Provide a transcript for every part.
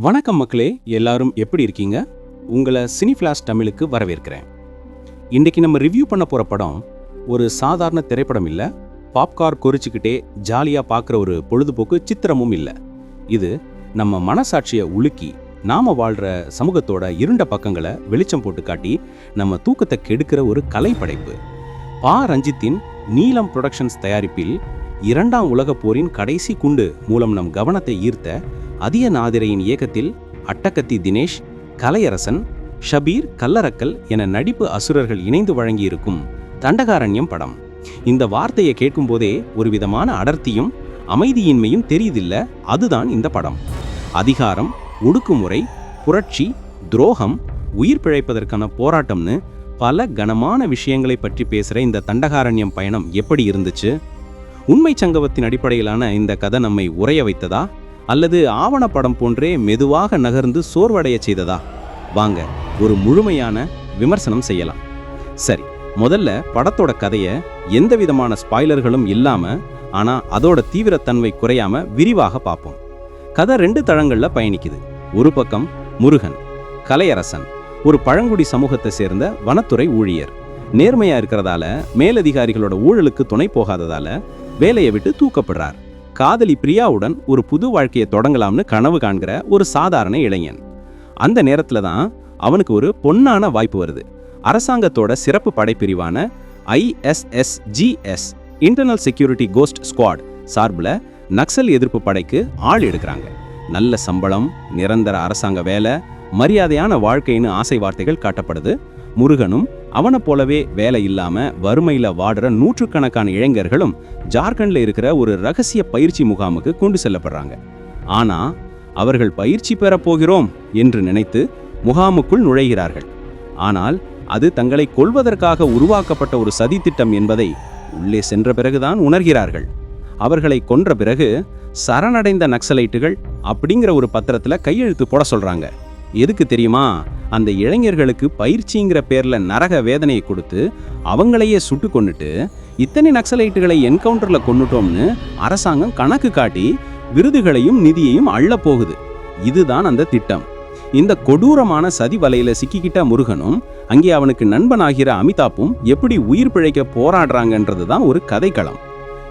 வணக்கம் மக்களே எல்லாரும் எப்படி இருக்கீங்க? உங்களை சினிஃபிளாஸ் தமிழுக்கு வரவேற்கிறேன். இன்றைக்கி நம்ம ரிவ்யூ பண்ண போகிற படம் ஒரு சாதாரண திரைப்படம் இல்லை. பாப்கார் கொறிச்சிக்கிட்டே ஜாலியாக பார்க்குற ஒரு பொழுதுபோக்கு சித்திரமும் இல்லை. இது நம்ம மனசாட்சியை உலுக்கி நாம் வாழ்கிற சமூகத்தோட இருண்ட பக்கங்களை வெளிச்சம் போட்டு காட்டி நம்ம தூக்கத்தை கெடுக்கிற ஒரு கலைப்படைப்பு. பா. ரஞ்சித்தின் நீலம் புரொடக்ஷன்ஸ் தயாரிப்பில் இரண்டாம் உலகப் போரின் கடைசி குண்டு மூலம் நம் கவனத்தை ஈர்த்த அதிய நாதிரையின் இயக்கத்தில் அட்டகத்தி தினேஷ் கலையரசன் ஷபீர் கல்லறக்கல் என நடிப்பு அசுரர்கள் இணைந்து வழங்கியிருக்கும் தண்டகாரண்யம் படம். இந்த வார்த்தையை கேட்கும்போதே ஒரு விதமான அடர்த்தியும் அமைதியின்மையும் தெரியுதில்ல அதுதான் இந்த படம். அதிகாரம் ஒடுக்குமுறை புரட்சி துரோகம் உயிர் பிழைப்பதற்கான போராட்டம்னு பல கனமான விஷயங்களை பற்றி பேசுகிற இந்த தண்டகாரண்யம் பயணம் எப்படி இருந்துச்சு? உண்மை சங்கவத்தின் அடிப்படையிலான இந்த கதை நம்மை உறைய வைத்ததா? அல்லது ஆவணப்படம் போன்றே மெதுவாக நகர்ந்து சோர்வடைய செய்ததா? வாங்க ஒரு முழுமையான விமர்சனம் செய்யலாம். சரி முதல்ல படத்தோட கதையை எந்த விதமான ஸ்பாய்லர்களும் இல்லாம ஆனா அதோட தீவிரத்தன்மை குறையாம விரிவாக பார்ப்போம். கதை ரெண்டு தளங்கள்ல பயணிக்குது. ஒரு பக்கம் முருகன் கலையரசன் ஒரு பழங்குடி சமூகத்தை சேர்ந்த வனத்துறை ஊழியர். நேர்மையா இருக்கிறதால மேலதிகாரிகளோட ஊழலுக்கு துணை போகாததால வேலையை விட்டு தூக்கப்படுறார். காதலி பிரியாவுடன் ஒரு புது வாழ்க்கையை தொடங்கலாம்னு கனவு காண்கிற ஒரு சாதாரண இளைஞன். அந்த நேரத்துல தான் அவனுக்கு ஒரு பொன்னான வாய்ப்பு வருது. அரசாங்கத்தோட சிறப்பு படைப்பிரிவான ஐஎஸ்எஸ்ஜிஎஸ் இன்டர்னல் செக்யூரிட்டி கோஸ்ட் ஸ்குவாட் சார்பில் நக்சல் எதிர்ப்பு படைக்கு ஆள் எடுக்கிறாங்க. நல்ல சம்பளம் நிரந்தர அரசாங்க வேலை மரியாதையான வாழ்க்கைன்னு ஆசை வார்த்தைகள் காட்டப்படுது. முருகனும் அவனைப் போலவே வேலை இல்லாம வறுமையில வாடுற நூற்றுக்கணக்கான இளைஞர்களும் ஜார்க்கண்ட்ல இருக்கிற ஒரு ரகசிய பயிற்சி முகாமுக்கு கொண்டு செல்லப்படுறாங்க. ஆனா அவர்கள் பயிற்சி பெறப் போகிறோம் என்று நினைத்து முகாமுக்குள் நுழைகிறார்கள். ஆனால் அது தங்களை கொல்வதற்காக உருவாக்கப்பட்ட ஒரு சதித்திட்டம் என்பதை உள்ளே சென்ற பிறகுதான் உணர்கிறார்கள். அவர்களை கொன்ற பிறகு சரணடைந்த நக்சலைட்டுகள் அப்படிங்கிற ஒரு பத்திரத்துல கையெழுத்து போட சொல்றாங்க. எதுக்கு தெரியுமா? அந்த இளைஞர்களுக்கு பயிற்சிங்கிற பேரில் நரக வேதனையை கொடுத்து அவங்களையே சுட்டு கொண்டுட்டு இத்தனை நக்சலைட்டுகளை என்கவுண்டரில் கொண்டுட்டோம்னு அரசாங்கம் கணக்கு காட்டி விருதுகளையும் நிதியையும் அள்ள போகுது. இதுதான் அந்த திட்டம். இந்த கொடூரமான சதி வலையில சிக்கிக்கிட்ட முருகனும் அங்கே அவனுக்கு நண்பனாகிற அமிதாப்பும் எப்படி உயிர் பிழைக்க போராடுறாங்கன்றது தான் ஒரு கதைக்களம்.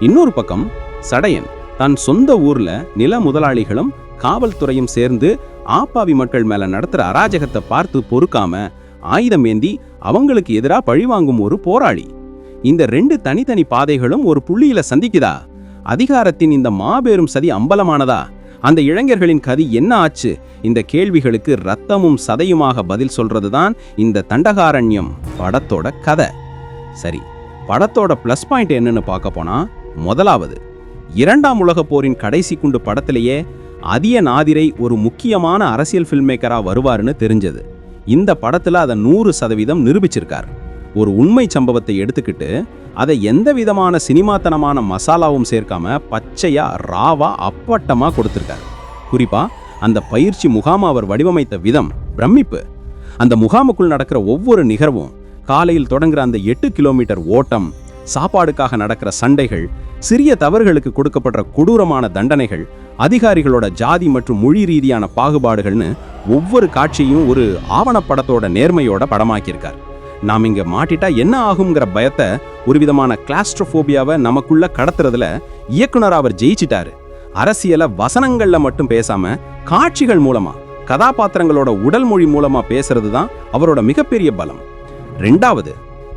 இன்னொரு பக்கம் சடையன் தன் சொந்த ஊர்ல நில முதலாளிகளும் காவல்துறையும் சேர்ந்து ஆப்பாவி மக்கள் மேல நடத்துற அராஜகத்தை பார்த்து பொறுக்காம ஆயுதம் ஏந்தி அவங்களுக்கு எதிரா பழிவாங்கும் ஒரு போராளி. இந்த ரெண்டு தனித்தனி பாதைகளும் ஒரு புள்ளியில சந்திக்குதா? அதிகாரத்தின் இந்த மாபெரும் சதி அம்பலமானதா? அந்த இளைஞர்களின் கதி என்ன ஆச்சு? இந்த கேள்விகளுக்கு ரத்தமும் சதையுமாக பதில் சொல்றதுதான் இந்த தண்டகாரண்யம் படத்தோட கதை. சரி படத்தோட ப்ளஸ் பாயிண்ட் என்னன்னு பார்க்க போனா முதலாவது இரண்டாம் உலகப் போரின் கடைசி குண்டு படத்திலேயே அதிய நாதிரை ஒரு முக்கியமான அரசியல் ஃபில்மேக்கராக வருவாருன்னு தெரிஞ்சது. இந்த படத்தில் அதை நூறு சதவீதம் நிரூபிச்சிருக்கார். ஒரு உண்மை சம்பவத்தை எடுத்துக்கிட்டு அதை எந்த விதமான சினிமாத்தனமான மசாலாவும் சேர்க்காம பச்சையா ராவா அப்பட்டமா கொடுத்திருக்காரு. குறிப்பா அந்த பயிற்சி முகாம் அவர் வடிவமைத்த விதம் பிரமிப்பு. அந்த முகாமுக்குள் நடக்கிற ஒவ்வொரு நிகழ்வும் காலையில் தொடங்குற அந்த எட்டு கிலோமீட்டர் ஓட்டம் சாப்பாடுக்காக நடக்கிற சண்டைகள் சிறிய தவறுகளுக்கு கொடுக்கப்படுற கொடூரமான தண்டனைகள் அதிகாரிகளோட ஜாதி மற்றும் மொழி ரீதியான பாகுபாடுகள்னு ஒவ்வொரு காட்சியும் ஒரு ஆவணப்படத்தோட நேர்மையோட படமாக்கியிருக்கார். நாம் இங்க மாட்டிட்டா என்ன ஆகுங்கிற பயத்தை ஒரு விதமான கிளாஸ்ட்ரோஃபோபியாவை நமக்குள்ள கடத்துறதுல இயக்குனர் அவர் ஜெயிச்சிட்டாரு. அரசியல வசனங்கள்ல மட்டும் பேசாம காட்சிகள் மூலமா கதாபாத்திரங்களோட உடல் மொழி மூலமா பேசுறது தான் அவரோட மிகப்பெரிய பலம். ரெண்டாவது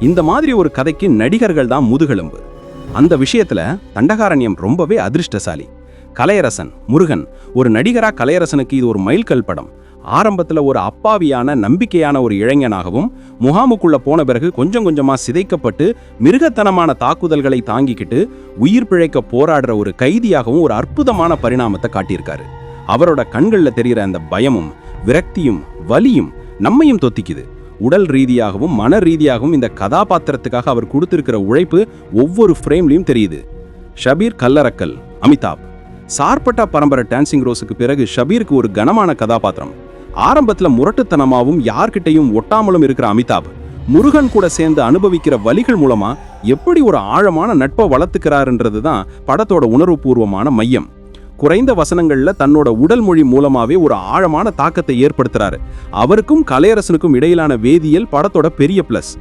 இந்த மாதிரி ஒரு கதைக்கு நடிகர்கள் தான் முதுகெலும்பு. அந்த விஷயத்துல தண்டகாரண்யம் ரொம்பவே அதிர்ஷ்டசாலி. கலையரசன் முருகன் ஒரு நடிகரா கலையரசனுக்கு இது ஒரு மைல்கல் படம். ஆரம்பத்துல ஒரு அப்பாவியான நம்பிக்கையான ஒரு இளைஞனாகவும் முகாமுக்குள்ள போன பிறகு கொஞ்சம் கொஞ்சமா சிதைக்கப்பட்டு மிருகத்தனமான தாக்குதல்களை தாங்கிக்கிட்டு உயிர் பிழைக்க போராடுற ஒரு கைதியாகவும் ஒரு அற்புதமான பரிணாமத்தை காட்டியிருக்காரு. அவரோட கண்கள்ல தெரிகிற அந்த பயமும் விரக்தியும் வலியும் நம்மையும் தொத்திக்குது. உடல் ரீதியாகவும் மன ரீதியாகவும் இந்த கதாபாத்திரத்துக்காக அவர் கொடுத்திருக்கிற உழைப்பு ஒவ்வொரு ஃப்ரேம்லையும் தெரியுது. ஷபீர் கல்லறக்கல் அமிதாப். சார்பட்டா பரம்பரை டான்சிங் ரோஸுக்கு பிறகு ஷபீருக்கு ஒரு கனமான கதாபாத்திரம். ஆரம்பத்துல முரட்டுத்தனமாவும் யார்கிட்டையும் ஒட்டாமலும் இருக்கிற அமிதாப் முருகன் கூட சேர்ந்து அனுபவிக்கிற வழிகள் மூலமா எப்படி ஒரு ஆழமான நட்பை வளர்த்துக்கிறாருன்றது தான் படத்தோட உணர்வுபூர்வமான மையம். குறைந்த வசனங்கள்ல தன்னோட உடல் மொழி மூலமாவே ஒரு ஆழமான தாக்கத்தை ஏற்படுத்துறாரு. அவருக்கும் கலையரசனுக்கும் இடையிலான வேதியியல் படத்தோட பெரிய பிளஸ்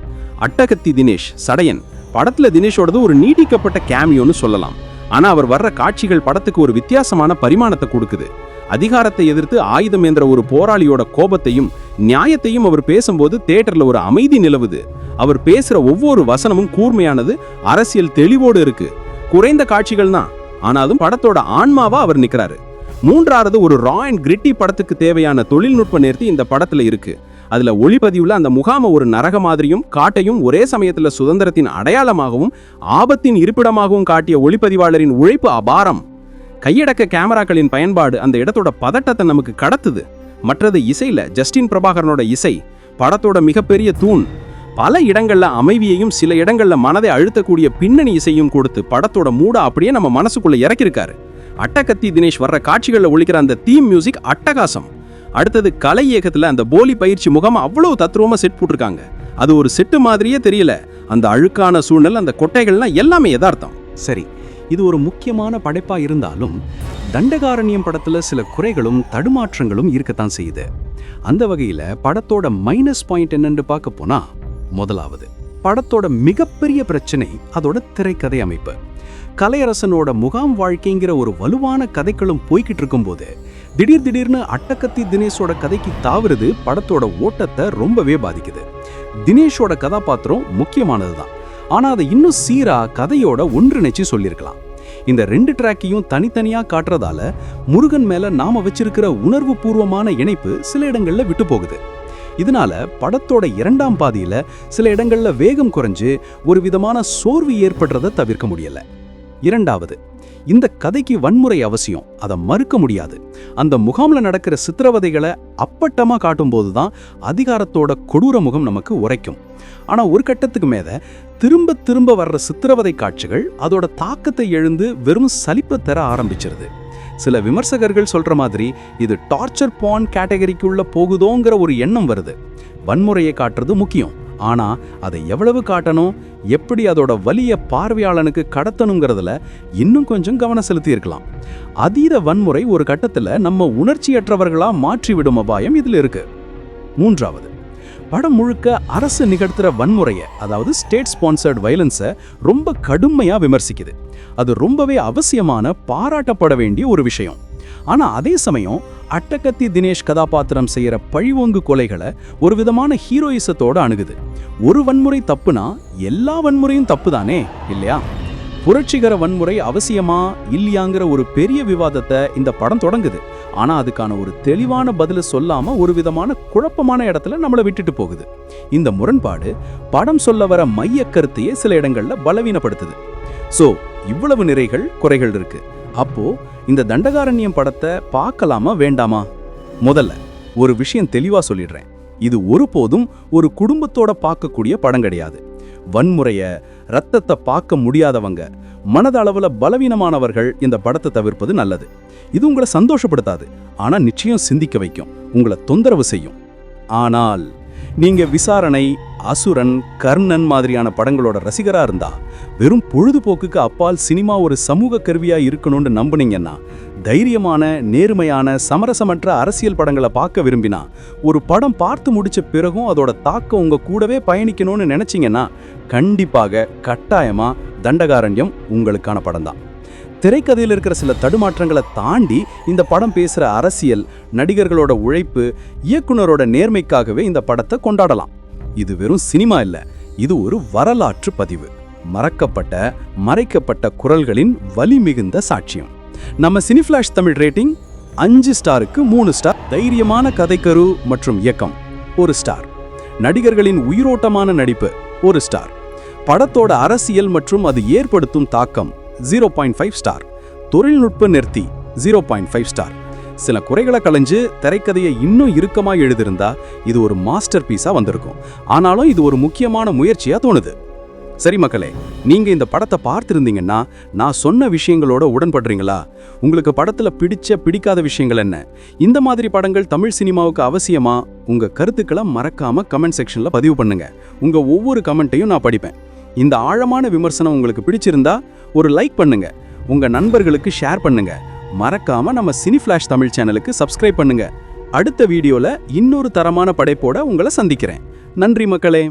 அட்டகத்தி தினேஷ் சடையன். படத்துல தினேஷோடது ஒரு நீட்டிக்கப்பட்ட கேமியோன்னு சொல்லலாம். ஆனா அவர் வர்ற காட்சிகள் படத்துக்கு ஒரு வித்தியாசமான பரிமாணத்தை கொடுக்குது. அதிகாரத்தை எதிர்த்து ஆயுதம் என்ற ஒரு போராளியோட கோபத்தையும் நியாயத்தையும் அவர் பேசும்போது தியேட்டர்ல ஒரு அமைதி நிலவுது. அவர் பேசுற ஒவ்வொரு வசனமும் கூர்மையானது அரசியல் தெளிவோடு இருக்கு. குறைந்த காட்சிகள் தான் ஆனாலும் படத்தோட ஆன்மாவா அவர் நிக்கிறாரு. மூன்றாவது ஒரு ரா அண்ட் கிரிட்டி படத்துக்கு தேவையான தொழில்நுட்ப நேர்த்தி இந்த படத்துல இருக்கு. அதுல ஒளிப்பதிவுல அந்த முகாமை ஒரு நரக மாதிரியும் காட்டையும் ஒரே சமயத்துல சுதந்திரத்தின் அடையாளமாகவும் ஆபத்தின் இருப்பிடமாகவும் காட்டிய ஒளிப்பதிவாளரின் உழைப்பு அபாரம். கையடக்க கேமராக்களின் பயன்பாடு அந்த இடத்தோட பதட்டத்தை நமக்கு கடத்துது. மற்றது இசையில ஜஸ்டின் பிரபாகரனோட இசை படத்தோட மிகப்பெரிய தூண் பல இடங்கள்ல அமைதியையும் சில இடங்கள்ல மனதை அழுத்தக்கூடிய பின்னணி இசையும் கொடுத்து படத்தோட மூட அப்படியே நம்ம மனசுக்குள்ள இறக்கியிருக்காரு அட்டகத்தி தினேஷ் வர்ற காட்சிகளில் ஒழிக்கிற அந்த தீம் மியூசிக் அட்டகாசம். அடுத்தது கலை இயக்கத்தில் அந்த போலி பயிற்சி முகம் அவ்வளோ தத்ரூவமாக செட் போட்டிருக்காங்க. அது ஒரு செட்டு மாதிரியே தெரியல. அந்த அழுக்கான சூழ்நிலை அந்த கொட்டைகள்லாம் எல்லாமே யதார்த்தம். சரி இது ஒரு முக்கியமான படைப்பாக இருந்தாலும் தண்டகாரண்யம் படத்தில் சில குறைகளும் தடுமாற்றங்களும் இருக்கத்தான் செய்யுது. அந்த வகையில் படத்தோட மைனஸ் பாயிண்ட் என்னென்று பார்க்க போனால் முதலாவது. படத்தோட மிகப்பெரிய பிரச்சனை அதோட திரைக்கதை அமைப்பு. கலையரசனோட முகாம் வாழ்க்கைங்கிற ஒரு வலுவான கதைகளும் போய்கிட்டு இருக்கும்போது திடீர் திடீர்னு அட்டக்கத்தி தினேஷோட கதைக்கு தாவுறது படத்தோட ஓட்டத்தை ரொம்பவே பாதிக்குது. தினேஷோட கதாபாத்திரம் முக்கியமானதுதான். ஆனா அதை இன்னும் சீரா கதையோட ஒன்றிணைச்சு சொல்லியிருக்கலாம். இந்த ரெண்டு ட்ராக்கையும் தனித்தனியா காட்டுறதால முருகன் மேல நாம வச்சிருக்கிற உணர்வு பூர்வமான இணைப்பு சில இடங்கள்ல விட்டு போகுது. இதனால படத்தோட இரண்டாம் பாதியில சில இடங்கள்ல வேகம் குறைஞ்சு ஒரு விதமான சோர்வு ஏற்படுறத தவிர்க்க முடியல. இரண்டாவது இந்த கதைக்கு வன்முறை அவசியம். அதை மறுக்க முடியாது. அந்த முகாம்ல நடக்கிற சித்திரவதைகளை அப்பட்டமா காட்டும்போது தான் அதிகாரத்தோட கொடூர முகம் நமக்கு உரைக்கும். ஆனா ஒரு கட்டத்துக்கு மேல திரும்ப திரும்ப வர்ற சித்திரவதை காட்சிகள் அதோட தாக்கத்தை எழுந்து வெறும் சலிப்பை தர ஆரம்பிச்சிருது. சில விமர்சகர்கள் சொல்கிற மாதிரி இது டார்ச்சர் பான் கேட்டகரிக்குள்ள போகுதோங்கிற ஒரு எண்ணம் வருது. வன்முறையை காட்டுறது முக்கியம். ஆனால் அதை எவ்வளவு காட்டணும்? எப்படி அதோட வலிய பார்வையாளனுக்கு கடத்தணுங்கிறதுல இன்னும் கொஞ்சம் கவனம் செலுத்தியிருக்கலாம். அதீத வன்முறை ஒரு கட்டத்தில் நம்ம உணர்ச்சியற்றவர்களாக மாற்றிவிடும் அபாயம் இதில் இருக்கு. மூன்றாவது படம் முழுக்க அரசு நிகழ்த்துற வன்முறையை அதாவது ஸ்டேட் ஸ்பான்சர்ட் வயலன்ஸை ரொம்ப கடுமையாக விமர்சிக்குது. அது ரொம்பவே அவசியமான பாராட்டப்பட வேண்டிய ஒரு விஷயம். ஆனால் அதே சமயம் அட்டகத்தி தினேஷ் கதாபாத்திரம் செய்கிற பழிவோங்கு கொலைகளை ஒரு விதமான ஹீரோயிசத்தோடு அணுகுது. ஒரு வன்முறை தப்புனா எல்லா வன்முறையும் தப்பு தானே இல்லையா? புரட்சிகர வன்முறை அவசியமா இல்லையாங்கிற ஒரு பெரிய விவாதத்தை இந்த படம் தொடங்குது. ஆனா அதுக்கான ஒரு தெளிவான பதிலை சொல்லாம ஒரு விதமான குழப்பமான இடத்துல நம்மளை விட்டுட்டு போகுது. இந்த முரண்பாடு படம் சொல்ல வர மைய கருத்தையே சில இடங்கள்ல பலவீனப்படுத்துது. சோ இவ்வளவு நிறைகள் குறைகள் இருக்கு. அப்போ இந்த தண்டகாரண்யம் படத்தை பார்க்கலாமா வேண்டாமா? முதல்ல ஒரு விஷயம் தெளிவா சொல்லிடுறேன். இது ஒருபோதும் ஒரு குடும்பத்தோட பார்க்கக்கூடிய படம் கிடையாது. வன்முறைய ரத்தத்தை பார்க்க முடியாதவங்க மனதளவுல பலவீனமானவர்கள் இந்த படத்தை தவிர்ப்பது நல்லது. இது உங்களை சந்தோஷப்படுத்தாது. ஆனா நிச்சயம் சிந்திக்க வைக்கும். உங்களை தொந்தரவு செய்யும். ஆனால் நீங்க விசாரணை அசுரன் கர்ணன் மாதிரியான படங்களோட ரசிகரா இருந்தா வெறும் பொழுதுபோக்குக்கு அப்பால் சினிமா ஒரு சமூக கருவியா இருக்கணும்னு நம்புனீங்கன்னா தைரியமான நேர்மையான சமரசமற்ற அரசியல் படங்களை பார்க்க விரும்பினா ஒரு படம் பார்த்து முடிச்ச பிறகும் அதோட தாக்கம் உங்க கூடவே பயணிக்கணும்னு நினச்சிங்கன்னா கண்டிப்பாக கட்டாயமா தண்டகாரண்யம் உங்களுக்கான படம் தான். திரைக்கதையில் இருக்கிற சில தடுமாற்றங்களை தாண்டி இந்த படம் பேசுகிற அரசியல் நடிகர்களோட உழைப்பு இயக்குனரோட நேர்மைக்காகவே இந்த படத்தை கொண்டாடலாம். இது வெறும் சினிமா இல்லை இது ஒரு வரலாற்று பதிவு. மறக்கப்பட்ட மறைக்கப்பட்ட குரல்களின் வலி மிகுந்த சாட்சியம். நம்ம சினிஃப்ளாஷ் தமிழ் ரேட்டிங் அஞ்சு ஸ்டாருக்கு மூணு ஸ்டார். தைரியமான கதைக்கரு மற்றும் இயக்கம் ஒரு ஸ்டார். நடிகர்களின் உயிரோட்டமான நடிப்பு ஒரு ஸ்டார். படத்தோட அரசியல் மற்றும் அது ஏற்படுத்தும் தாக்கம் ஜீரோ பாயிண்ட் ஃபைவ் ஸ்டார் தொழில்நுட்ப நிறுத்தி ஜீரோ பாயிண்ட் ஃபைவ் ஸ்டார் சில குறைகளை களைஞ்சு திரைக்கதையை இன்னும் இறுக்கமாக எழுதியிருந்தா இது ஒரு மாஸ்டர் பீஸாக வந்திருக்கும். ஆனாலும் இது ஒரு முக்கியமான முயற்சியாக தோணுது. சரி மக்களே நீங்க இந்த படத்தை பார்த்துருந்தீங்கன்னா நான் சொன்ன விஷயங்களோட உடன்படுறீங்களா? உங்களுக்கு படத்துல பிடிச்ச பிடிக்காத விஷயங்கள் என்ன? இந்த மாதிரி படங்கள் தமிழ் சினிமாவுக்கு அவசியமா? உங்க கருத்துக்களை மறக்காம கமெண்ட் செக்ஷன்ல பதிவு பண்ணுங்க. உங்க ஒவ்வொரு கமெண்ட்டையும் நான் படிப்பேன். இந்த ஆழமான விமர்சனம் உங்களுக்கு பிடிச்சிருந்தா ஒரு லைக் பண்ணுங்க. உங்க நண்பர்களுக்கு ஷேர் பண்ணுங்க. மறக்காம நம்ம சினி ஃபிளாஷ் தமிழ் சேனலுக்கு சப்ஸ்கிரைப் பண்ணுங்க. அடுத்த வீடியோல இன்னொரு தரமான படைப்போட உங்களை சந்திக்கிறேன். நன்றி மக்களே.